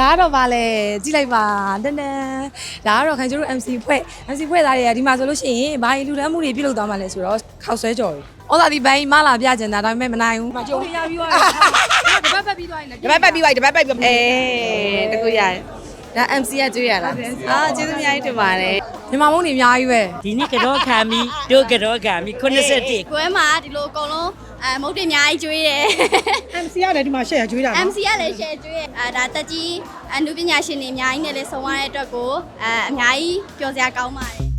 ဒါကတော့ဗာလဲကြည့်လိုက်ပါတန်းတန်းဒါကတော့ခင်ကျတို့ MC ဖွဲ့ MC ဖွဲ့သားတွေကဒီမှာဆိုလို့ရှိရင်ဘာလူတန်းမှုတွေပြုလုပ်သွားမှလဲဆိုတော့ခောက်ဆွဲကြော်တွေဩသာဒီဘိုင်းမလာပြကျင်တာဒါပေမဲ့မနိုင်ဘူးမကြုံရပြီးသွားတယ်တပတ်ပတ်ပြီးသွားရင်တပတ်ပတ်ပြီးပါတပတ်ပတ်ပြီးအေးတကူရတယ် ဒါ MC ကကျွေးရလားအာကျေးဇူးအများကြီးတင်ပါတယ်မြန်မာမုန်းတွေအများကြီးပဲဒီနေ့ကတော့ခံပြီးတို့ကတော့ခံပြီး81ကွဲမှာဒီလိုအကုန်လုံးအဲမုတ်တင်အများကြီးကျွေးတယ် MC ကလည်းဒီမှာရှယ်ကျွေးတာနော် MC ကလည်း share ကျွေးတယ်အဲဒါတက်ကြီးအနုပညာရှင်တွေအများကြီးနဲ့လည်းဆုံရတဲ့အတွက်ကိုအဲအများကြီးပျော်စရာကောင်းပါတယ်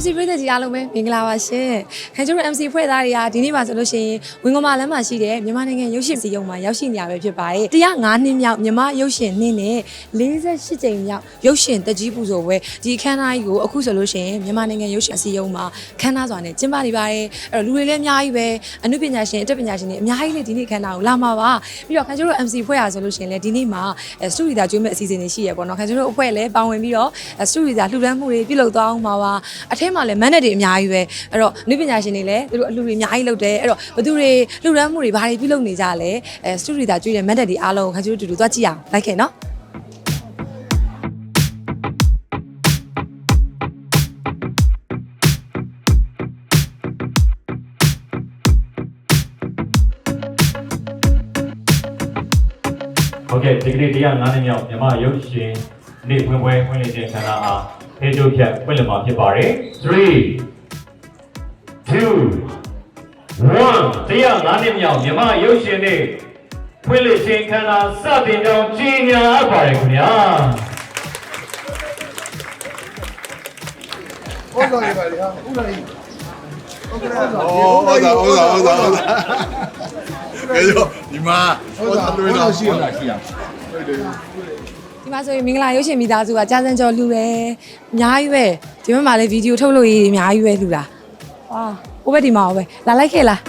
MC ပြည်သက်ကြီးအားလုံးပဲမင်္ဂလာပါရှင်ခင်ကျတို့ MC ဖွဲ့သားတွေကဒီနေ့ပါဆိုလို့ရှိရင်ဝင်းကမာလမ်းမှာရှိတဲ့မြန်မာနိုင်ငံရုပ်ရှင်စီရုံမှာရောက်ရှိနေရပဲဖြစ်ပါတယ်105နှစ်မြောက်မြန်မာရုပ်ရှင်နှစ်နဲ့48ကြိမ်မြောက်ရုပ်ရှင်တကြီးပူဇော်ပွဲဒီခမ်းနားကြီးကိုအခုဆိုလို့ရှိရင်မြန်မာနိုင်ငံရုပ်ရှင်စီရုံမှာခမ်းနားစွာနဲ့ကျင်းပနေပါတယ်အဲ့တော့လူတွေလည်းအများကြီးပဲအနုပညာရှင်အတတ်ပညာရှင်တွေအများကြီးလည်းဒီနေ့ခမ်းနားကိုလာမှာပါပြီးတော့ခင်ကျတို့ MC ဖွဲ့ရဆိုလို့ရှိရင်လည်းဒီနေ့မှာစတူဒီတာကျွေးမဲ့အစီအစဉ်တွေရှိရပေါ့နော်ခင်ကျတို့အဖွဲ့လည်းပါဝင်ပြီးတော့စတူဒီတာလှူဒန်းမှုတွေပြုလုပ်သွားအောင်ပါပါအထက်မှာလည်းမန် net တွေအများကြီးပဲအဲ့တော့အနုပညာရှင်တွေလည်းသူတို့အလှူတွေအများကြီးလုပ်တယ်အဲ့တော့ဘသူတွေလှူဒန်းမှုတွေဘာတွေပြုလုပ်နေကြလဲအဲစတူဒီတာကျွေးတဲ့မန် net တွေအားလုံးကိုခင်ကျတို့တူတူသွားကြည့်အောင်လိုက်ခဲ့နော်ဟုတ်ကဲ့ဒီကနေ့တရား9နှစ်မြောက်မြမရုပ်ရှင်နေ့ဖွင့်ပွဲဖွင့်လှစ်ခြင်းခန္ဓာအား ဖေးကျိုးဖြတ်ဖွင့်လှစ်မှာဖြစ်ပါတယ်3 2 1တရား9နှစ်မြောက်မြမရုပ်ရှင်နေ့ဖွင့်လှစ်ခြင်းခန္ဓာစတင်ကြောင်းကြီးညာအပ်ပါတယ်ခင်ဗျာဟုတ်တော်ရပါလေဟာဥလာကြီးဟုတ်ကဲ့ဩဩသာဩသာဩသာဩသာကဲတော့ဒီမှာဩသာတွေ့တော့ရှိရရှိရဟုတ်တယ်ဒီ မှာဆိုရင်မင်္ဂလာရုပ်ရှင်မိသားစုကကြာစံကျော်လှူတယ်အများကြီးပဲဒီဘက်မှာလည်းဗီဒီယိုထုတ်လို့ရည်အများကြီးပဲလှူတာဟာဟိုဘက်ဒီမှာဟိုပဲလာလိုက်ခဲ့လား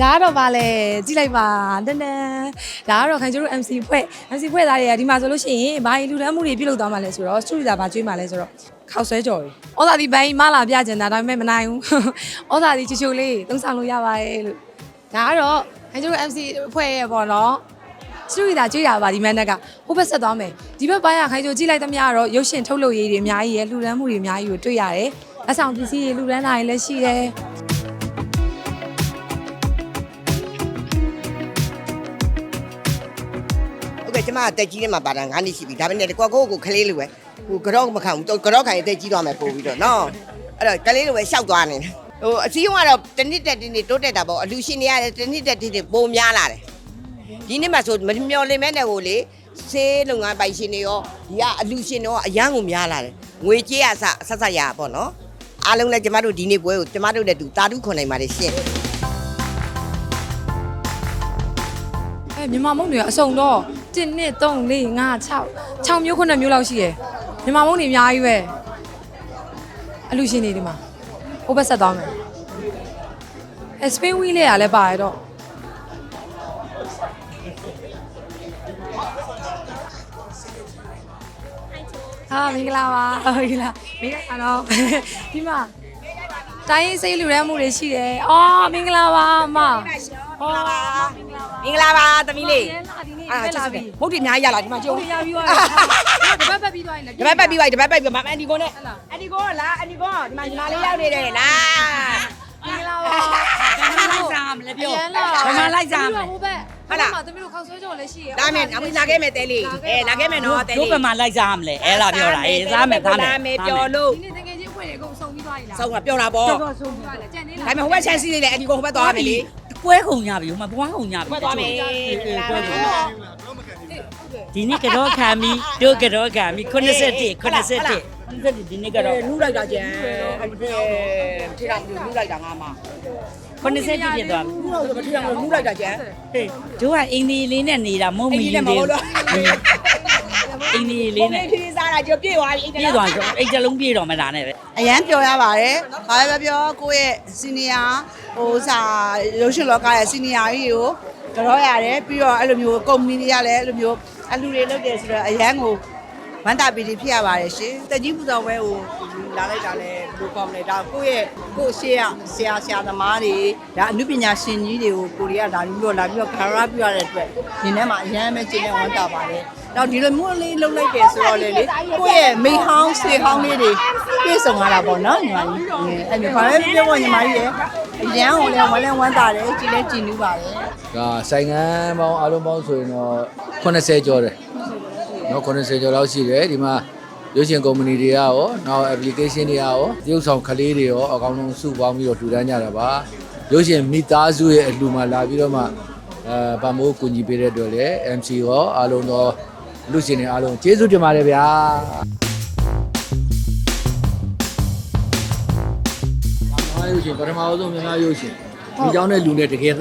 ဒါကတော့ဗာလဲကြည့်လိုက်ပါတန်းတန်းဒါကတော့ခင်ကျတို့ MC ဖွဲ့ MC ဖွဲ့သားတွေကဒီမှာဆိုလို့ရှိရင်ဘာလူတန်းမှုတွေပြုလုပ်သွားမှလဲဆိုတော့စတူဒီတာဘာကျွေးမှလဲဆိုတော့ခောက်ဆွဲကြော်တွေဩသာဒီဘိုင်းမလာပြကျင်တာဒါပေမဲ့မနိုင်ဘူးဩသာဒီချိုချိုလေးသုံးဆောင်လို့ရပါတယ်လို့ဒါကတော့ခင်ကျတို့ MC ဖွဲ့ရဲ့ပေါ့နော် စတူဒီတာကြွေးတာပါဒီမန်နက်ကဟိုဘက်ဆက်သွားမယ်ဒီဘက်ပိုင်းကခိုင်ချိုကြည့်လိုက်သမျှတော့ရုပ်ရှင်ထုတ်လုပ်ရေးတွေအများကြီးရယ်လှူဒန်းမှုတွေအများကြီးကိုတွေ့ရတယ်အဆောင်ပစ္စည်းတွေလှူဒန်းတာတွေလည်းရှိတယ်ဟုတ်ကဲ့ကျမအသက်ကြီးနေမှာပါတာ9နှစ်ရှိပြီဒါပေမဲ့ကိုကိုကိုခလေးလိုပဲဟိုကတော့မခံဘူးကတော့ခိုင်အသက်ကြီးသွားမယ်ပို့ပြီးတော့နော်အဲ့တော့ကလေးလိုပဲရှောက်သွားနေတယ်ဟိုအစည်းအဝေးကတော့တစ်နှစ်တက်တစ်နှစ်တိုးတက်တာပေါ့အလူရှင်တွေရတယ်တစ်နှစ်တက်တစ်နှစ်ပိုများလာတယ် ဒီနေ့မှဆိုမမျော်လင့်မဲနဲ့ဟိုလေဆေးလုပ်ငန်းပိုင်ရှင်တွေရောဒီကအလူရှင်တွေရောအရန်ကိုများလာတယ်ငွေကြေးအစဆက်ဆက်ရပါပေါ့နော်အားလုံးလည်းကျမတို့ဒီနေ့ပွဲကိုကျမတို့လည်းတူတာတုခွန်နိုင်ပါတယ်ရှင်အဲမြန်မာမုံတွေကအစုံတော့1 2 3 4 5 6 6မျိုး9မျိုးလောက်ရှိရယ်မြန်မာမုံတွေအများကြီးပဲအလူရှင်တွေဒီမှာဟိုဘက်ဆက်သွားမယ်အဲစပင်းဝီးလေးကလည်းပါရတော့ ဟာမင်္ဂလာပါဟုတ်ကဲ့လားမင်္ဂလာတော့ဒီမှာတိုင်းရေးစိတ်လူရမ်းမှုတွေရှိတယ်အော်မင်္ဂလာပါအမဟောမင်္ဂလာပါသမီးလေးရဲလာဒီနေ့အာပဲကျေးလာဇူးပြီပဲမဟုတ်တယ်အများကြီးရလာဒီမှာကြုံဟိုရပြီးသွားပြီတပတ်ပတ်ပြီးသွားရင်တပတ်ပတ်ပြီးပါတပတ်ပတ်ပြီးပါမအန်ဒီကိုနဲ့အန်ဒီကိုလားအန်ဒီကိုဒီမှာညီမလေးရောက်နေတယ်လားမင်္ဂလာပါဘယ်မှာလိုက်စားမလဲပြောအရန်လာဘယ်မှာလိုက်စားမလဲဟိုဘက် ဟုတ်လားသမီးတို့ခောက်ဆွဲကြော်လည်းရှိရဒါမဲ့အမလာခဲ့မယ်တဲလေးအဲလာခဲ့မယ်နော်တဲလေးတို့ဘယ်မှာလိုက်စားမလဲအဲ့လာပြောတာအေးစားမယ်သားမယ်လာမယ်ပြောလို့ဒီနေ့တကယ်ချင်းဖွင့်နေအကုန်စုံပြီးသွားပြီလားဆောင်းကပြောတာပေါ့ဒါစုံပြီးသွားတယ်ကြံနေလားပေမဲ့ဟိုဘက်ချန်စီလေးလေအန်ဒီကိုဟိုဘက်သွားမယ်လေပွဲခုံကြပြီဟိုမှာဘွားခုံကြပြီဘက်သွားမယ်ဒီနေ့ကတော့ခံပြီးတို့ကတော့ခံပြီး81 81ဒီနေ့ကတော့နူးလိုက်တာကျန်ထေတာနူးလိုက်တာငါမ 81ဖြစ်သွားပြီနူးတော့မထေတာနူးလိုက်တာကျန်ဟေးတို့ကအင်ဒီလေးနဲ့နေတာမဟုတ်မီအင်ဒီနဲ့မဟုတ်လို့အင်ဒီလေးနဲ့ဖြည်းစားတာကြပြည့်သွားပြီပြေးသွားဆိုအိတ်တလုံးပြေးတော့မှဒါနဲ့ပဲအရန်ပြောရပါတယ်။ဘာပဲပြောပြောကိုယ့်ရဲ့စီနီယာဟိုစာရုပ်ရှင်လောကရဲ့စီနီယာကြီးကိုကြော်ရတယ်ပြီးတော့အဲ့လိုမျိုးကုမ္ပဏီတွေကလည်းအဲ့လိုမျိုးအလူတွေလုပ်တယ်ဆိုတော့အရန်ကို ဝမ်းသာပီတိဖြစ်ရပါတယ်ရှင်တက်ကြီးပူဇော်ပွဲကိုလာလိုက်တာလဲဘယ်လိုကောင်းလဲဒါကိုယ့်ရဲ့ကိုယ့်ရှေ့ရဆရာဆရာသမားတွေဒါအမှုပညာရှင်ကြီးတွေကိုကိုရီးယားလာပြီးတော့လာပြီးတော့ခါရပြရတဲ့အတွက်ဒီထဲမှာအရန်ပဲကျင်းနေဝမ်းသာပါတယ်တော့ဒီလိုမျိုးလေးလှုပ်လိုက်တယ်ဆိုတော့လေလေကိုယ့်ရဲ့မိဟောင်းဆွေဟောင်းလေးတွေပြည့်စုံလာတာပေါ့နော်ညီမကြီးအဲ့ဒီဘာပဲပြောဖို့ညီမကြီးရဲ့အရန်ကိုလည်းဝမ်းလဲဝမ်းသာတယ်ကြည်လဲကြည်နူးပါတယ်ဒါဆိုင်ငန်းပေါင်းအားလုံးပေါင်းဆိုရင်တော့80ကျော်တယ် နော်80ကျော်လောက်ရှိတယ်ဒီမှာရုပ်ရှင်ကုမ္ပဏီတွေကရောနောက် application တွေကရောတရုပ်ဆောင်ကလေးတွေရောအကောင်းဆုံးစုပေါင်းပြီးတော့ထူတန်းကြတာပါရုပ်ရှင်မိသားစုရဲ့အလှူမှာလာပြီးတော့မှအဲဗမိုးကူညီပေးတဲ့အတွက်လည်း MC ရောအားလုံးသောလူရှင်တွေအားလုံးကျေးဇူးတင်ပါတယ်ဗျာမြန်မာရုပ်ရှင်ပထမဆုံးမြန်မာရုပ်ရှင်ဒီကြောင်းတဲ့လူနဲ့တကယ်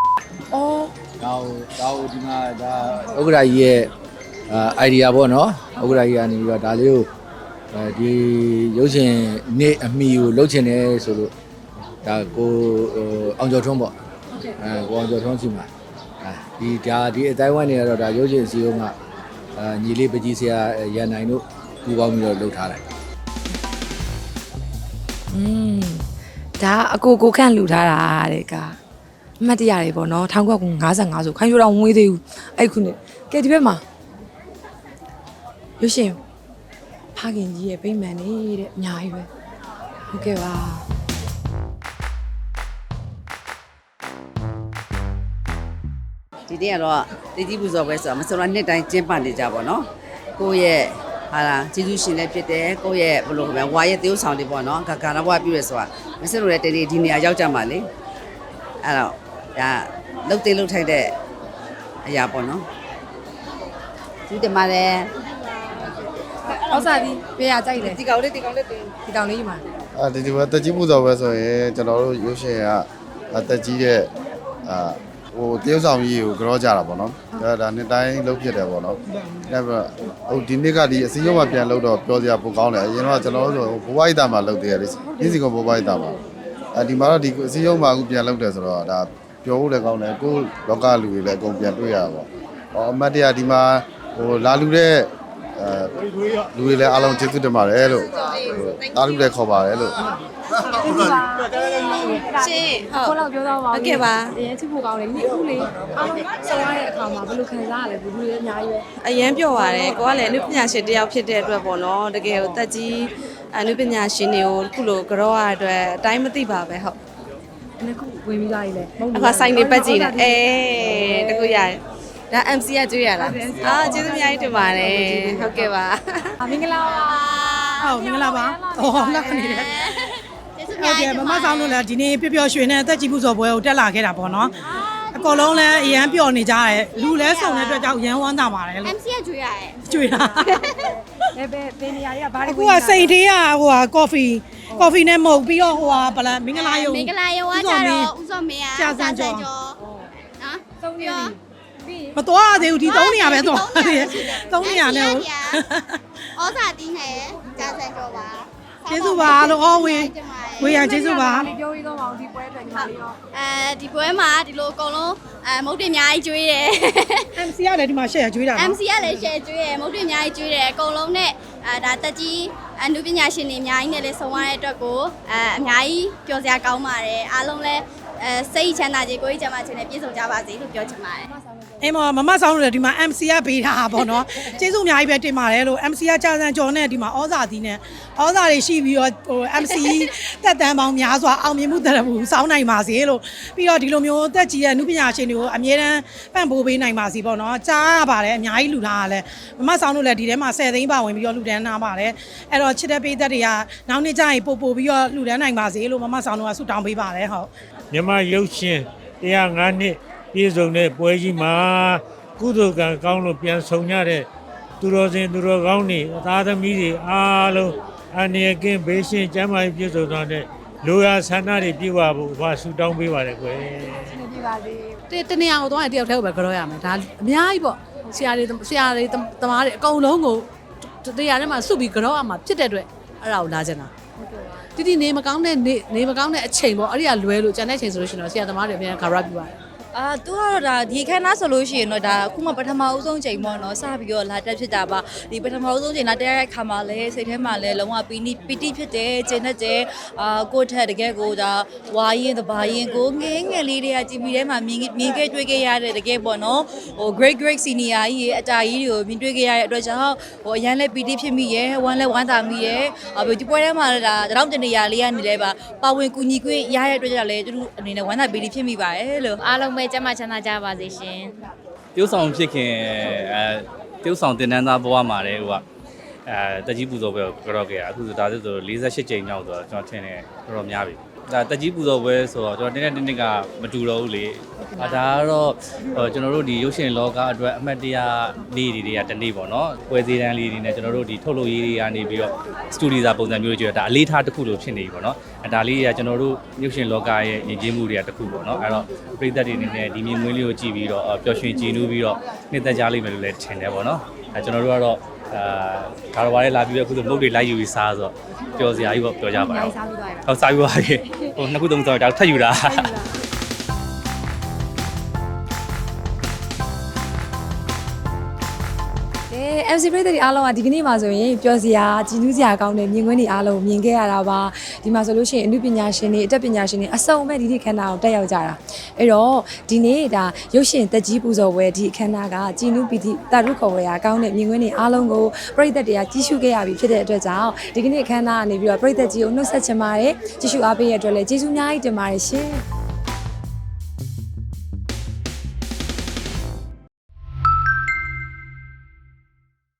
အော်ဒါဟိုဒါဟိုဒီမှာဒါဥက္ကရာကြီးရဲ့ အာ idea ပေါ့နော်ဥက္ကရာကြီးကနေပြီးတော့ဒါလေးကိုအဲဒီရုပ်ရှင်နေ့အမိကိုလုပ်ချင်တယ်ဆိုလို့ဒါကိုဟိုအောင်ကျော်ထွန်းပေါ့အဲကိုအောင်ကျော်ထွန်းစီမှာအဲဒီဒါဒီအတိုင်းဝိုင်းနေတော့ဒါရုပ်ရှင်စီအောင်ကအာညီလေးပကြီးဆရာရန်နိုင်တို့ပူပေါင်းပြီးတော့လုပ်ထားတယ်อืมဒါအကိုကိုခန့်လှူထားတာတဲ့ကအမှတ်တရတွေပေါ့နော်1955ဆိုခိုင်းရတော့ဝေးသေးဘူးအဲ့ခုနဲ့ကဲဒီဘက်မှာ ရုပ်ရှင်ဖခင်ကြီးရဲ့ဗိမ္မာန်နေတဲ့အများကြီးပဲဟုတ်ကဲ့ပါဒီနေ့ကတော့တည်ကြည်ပူဇော်ပွဲဆိုတာမစုံလားနှစ်တိုင်းကျင်းပနေကြပါတော့ကိုယ့်ရဲ့ဟာလာကျေးဇူးရှင်လည်းဖြစ်တယ်ကိုယ့်ရဲ့ဘယ်လိုခေါ်မလဲဝါရဲ့တေးဥဆောင်တွေပေါ့နော်ဂဂါရဘွားပြုရဆိုတာမစလို့လည်းတနေ့ဒီနေရာရောက်ကြမှာလေအဲ့တော့ဒါလုတ်တေးလုတ်ထိုက်တဲ့အရာပေါ့နော်ဒီတမလည်း ဩစာဒီပေးရကြိုက်တယ်ဒီကောင်လေးဒီကောင်လေးတင်ဒီကောင်လေးကြီးမှာအာဒီဒီဘက်တက်ကြီးပူဇော်ပွဲဆိုရင်ကျွန်တော်တို့ရုပ်ရှင်ကတက်ကြီးတဲ့အာဟိုတရုတ်ဆောင်ကြီးကိုကြောကြတာပေါ့နော်ဒါဒါနှစ်တိုင်းလှုပ်ဖြစ်တယ်ပေါ့နော်ဒါပြဟိုဒီနေ့ကဒီအစည်းအဝေးမှာပြန်လှုပ်တော့ပြောစရာပိုကောင်းတယ်အရင်တော့ကျွန်တော်တို့ဆိုဘဝိုက်တာမှာလှုပ်သေးရတယ်ဒီစီကဘဝိုက်တာမှာအဲဒီမှာတော့ဒီအစည်းအဝေးမှာအခုပြန်လှုပ်တယ်ဆိုတော့ဒါပြောဖို့လည်းကောင်းတယ်ကိုလောကလူတွေလည်းအကုန်ပြန်တွေ့ရတာပေါ့ဟောအမတ်တရဒီမှာဟိုလာလူတဲ့ အဲလူတွေလည်းအားလုံးကျေးဇူးတင်ပါတယ်လို့တားလူလည်းခေါ်ပါတယ်လို့ရှင်ခေါ်တော့ပြောတော့ပါဟုတ်ကဲ့ပါအရင်ချစ်ဖို့ကောင်းတယ်နေ့ဦးလေးအားလုံးဆောင်းရတဲ့အခါမှာဘယ်လိုခံစားရလဲဘူးလူတွေအများကြီးပဲအရန်ပြော့ပါတယ်ကိုကလည်းအနုပညာရှင်တစ်ယောက်ဖြစ်တဲ့အတွက်ပေါ့နော်တကယ်ကိုတက်ကြီးအနုပညာရှင်တွေကိုခုလိုကြောရတဲ့အတွက်အတိုင်းမသိပါပဲဟုတ်အဲ့ခုဝင်ပြီးသားကြီးလဲမဟုတ်အခါဆိုင်နေပတ်ကြည့်နေအေးတကူရတယ် ဒါ MC ကကျွေးရလားအာကျေးဇူးအများကြီးတင်ပါတယ်ဟုတ်ကဲ့ပါမင်္ဂလာပါဟုတ်မင်္ဂလာပါ။ဟောလက်နေတယ်ကျေးဇူး။များဟုတ်ကြီးကဲ့တင်မပါမဆောင်လို့လည်းဒီနေ့ပျော်ပျော်ရွှင်နဲ့အသက်ကြီးမှုစော်ပွဲကိုတက်လာခဲ့တာပေါ့နော်။အကုန်လုံးလည်းအရန်ပျော်နေကြတယ်။လူလဲစုံတဲ့အတွက်ကြောင့်ရန်ဝမ်းသာပါတယ်လို့ MC ကကြွေးရတယ်ကြွေတာဘယ်ဘယ်ဘယ်နေရာကြီးကဘာ။တွေအခုကစိတ်သေးကဟိုဟာကော်ဖီကော်ဖီနဲ့မဟုတ်ပြီးတော့ဟိုဟာဗလာမင်္ဂလာယုံမင်္ဂလာရုံကကြတော့ဦးစောမင်းကကြာစံကျော်နော်သုံးနေပြီပြီး မသွားသေးဘူးဒီ3နေရာပဲသွားသေးတယ်။3နေရာနဲ့ဟိုဩဇာတီးနဲ့ကြာစံကျော်ပါကျေးဇူးပါလို့အော်ဝေးဝေးရကျေးဇူးပါဒီပြောပြီးတော့ပါအောင်ဒီပွဲအတွက်ညီမလေးရောအဲဒီပွဲမှာဒီလိုအကုန်လုံးအဲမုတ်တွေအများကြီးကျွေးတယ် MC ကလည်းဒီမှာရှယ်ကျွေးတာနော် MC ကလည်း share ကျွေးတယ်မုတ်တွေအများကြီးကျွေးတယ်အကုန်လုံးနဲ့အဲဒါတက်ကြီးအနုပညာရှင်တွေအများကြီးနဲ့လည်းဆုံရတဲ့အတွက်ကိုအဲအများကြီးပျော်စရာကောင်းပါတယ်အားလုံးလည်းအဲစိတ်ချမ်းသာခြင်းကိုယ်ကြီးချမ်းသာခြင်းနဲ့ပြည့်စုံကြပါစေလို့ပြောချင်ပါတယ် အဲမမမဆောင်လို့လည်းဒီမှာ MC ကပေးတာပေါ့နော်ကျေးဇူးအများကြီးပဲတင်ပါတယ်လို့ MC ကကြာစံကျော်နဲ့ဒီမှာဩဇာသီးနဲ့ဩဇာတွေရှိပြီးတော့ဟို MC တက်တန်းပေါင်းများစွာအောင်မြင်မှုတရမှုစောင်းနိုင်ပါစေလို့ပြီးတော့ဒီလိုမျိုးတက်ကြီးရဲ့နုပညာရှင်တွေကိုအမြဲတမ်းပံ့ပိုးပေးနိုင်ပါစေပေါ့နော်ကြားရပါတယ်အများကြီးလူလာရလဲမမဆောင်လို့လည်းဒီထဲမှာ10သိန်းပါဝင်ပြီးတော့လူတန်းနာပါတယ်အဲ့တော့ချစ်တဲ့ပေးသက်တွေကနောက်နေ့ကျရင်ပို့ပို့ပြီးတော့လူတန်းနိုင်ပါစေလို့မမဆောင်တို့ကဆုတောင်းပေးပါတယ်ဟုတ်မြန်မာရုပ်ရှင်105နှစ် ပြည့်စုံတဲ့ပွဲကြီးမှာကုသိုလ်ကံကောင်းလို့ပြန်ဆောင်ကြတဲ့သူတော်စင်သူတော်ကောင်းတွေအသားသမီးတွေအားလုံးအနေကင်းဘေးရှင်းကျမ်းမာရေးပြည့်စုံသွားတဲ့လူရဆန္ဒတွေပြည့်ဝဖို့ဘာဆုတောင်းပေးပါရကွယ်ဒီပါစေတတနေရာကိုသွားရင်တယောက်တည်းကိုပဲကြောရမယ်ဒါအများကြီးပေါ့ဆရာတွေဆရာတွေတမားတွေအကုန်လုံးကိုတရားထဲမှာစုပြီးကြောရမှာဖြစ်တဲ့အတွက်အဲ့ဒါကိုလာကြတာတိတိနေမကောင်းတဲ့နေနေမကောင်းတဲ့အချိန်ပေါ့အဲ့ဒီကလွဲလို့ကျန်တဲ့အချိန်ဆိုလို့ရှိရင်တော့ဆရာသမားတွေအများကြီး cover ပြပါတယ် အာသူကတော့ဒါဒီခန်းသားဆိုလို့ရှိရင်တော့ဒါအခုမှပထမအဦးဆုံးချိန်ပေါ့နော်စပြီးတော့လာတက်ဖြစ်တာပါဒီပထမအဦးဆုံးချိန်လာတက်ရတဲ့ခါမှာလဲစိတ်ထဲမှာလဲလုံးဝပီနီပီတိဖြစ်တယ်ကျင်းတတ်တယ်အာကိုယ့်ထက်တကယ်ကိုဒါဝါရင်တဘာရင်ကိုငဲငယ်လေးတွေကကြည်မီထဲမှာမြင်မြင်ခဲ့တွေ့ခဲ့ရတဲ့တကယ်ပေါ့နော်ဟို great great senior ကြီးရဲ့အတားကြီးတွေကိုမြင်တွေ့ခဲ့ရတဲ့အတွက်ကြောင့်ဟိုအရန်လဲပီတိဖြစ်မိရဲ့ဝမ်းလဲဝမ်းသာမိရဲ့အာဒီပွဲထဲမှာဒါတောင်တနေရာလေးကနေလဲပါပါဝင်ကူညီခွင့်ရတဲ့အတွက်ကြောင့်လဲသူတို့အနေနဲ့ဝမ်းသာပီတိဖြစ်မိပါတယ်လို့အားလုံးပဲကျမ်းမာချမ်းသာကြပါစေရှင်တရုပ်ဆောင်ဖြစ်ခင်အဲတရုပ်ဆောင်တင်တန်းသားဘဝမှာလည်းဟိုကအဲတက်ကြီးပူဇော်ပွဲကိုကြောက်ခဲ့ရအခုဆိုဒါဆို48ကြိမ်မြောက်ဆိုတော့ကျွန်တော်ထင်တယ်တော်တော်များပြီ ဒါတက်ကြီးပူဇော်ပွဲဆိုတော့ကျွန်တော်တင်းတဲ့တင်းကမတူတော့ဘူးလေအဲဒါကတော့ဟိုကျွန်တော်တို့ဒီရုပ်ရှင်လောကအတွက်အမှတ်တရလေးတွေတွေကတနေ့ပေါ့နော်ပွဲစည်းတန်းလေးတွေနဲ့ကျွန်တော်တို့ဒီထုတ်လုပ်ရေးတွေကနေပြီးတော့စတူဒီယိုပုံစံမျိုးကြည့်ရတာအလေးထားတစ်ခုလိုဖြစ်နေပြီပေါ့နော်အဲဒါလေးတွေကကျွန်တော်တို့ရုပ်ရှင်လောကရဲ့ယဉ်ကျေးမှုတွေကတစ်ခုပေါ့နော်အဲတော့ပြည်သက်တွေအနေနဲ့ဒီမြင်ကွင်းလေးကိုကြည့်ပြီးတော့ပျော်ရွှင်ကြည်နူးပြီးတော့နှစ်သက်ကြလိမ့်မယ်လို့လည်းထင်တယ်ပေါ့နော်အဲကျွန်တော်တို့ကတော့အာ ဒါတော့ဘာလဲလာပြီးတော့အခုဆိုမုတ်တွေလိုက်ယူပြီးစားဆိုတော့ပျော်စရာကြီးပေါ့ပြောကြပါတော့ဟုတ်စားပြီးပါပြီဟိုနှစ်ခုသုံးခုစားတော့ဒါထပ်ယူတာ MC ပြည်သက်တွေအားလုံးကဒီကနေ့မှာဆိုရင်ပျော်စရာကြည်နူးစရာကောင်းတဲ့မြင်ကွင်းတွေအားလုံးကိုမြင်ခဲ့ရတာပါဒီမှာဆိုလို့ရှိရင်အမှုပညာရှင်တွေအတတ်ပညာရှင်တွေအစုံမဲ့ဒီဒီခန္ဓာကိုတက်ရောက်ကြတာအဲ့တော့ဒီနေ့ဒါရုပ်ရှင်တက်ကြီးပူဇော်ပွဲဒီအခမ်းအနားကကြည်နူးပီတိတာရုခေါ်ဝယ်ရာကောင်းတဲ့မြင်ကွင်းတွေအားလုံးကိုပြည်သက်တွေကကြီးစုခဲ့ရပြီဖြစ်တဲ့အတွက်ကြောင့်ဒီကနေ့အခမ်းအနားကနေပြီးတော့ပြည်သက်ကြီးကိုနှုတ်ဆက်ချင်ပါတယ်ကြည့်ရှုအားပေးရတဲ့အတွက်လည်းကျေးဇူးအများကြီးတင်ပါတယ်ရှင်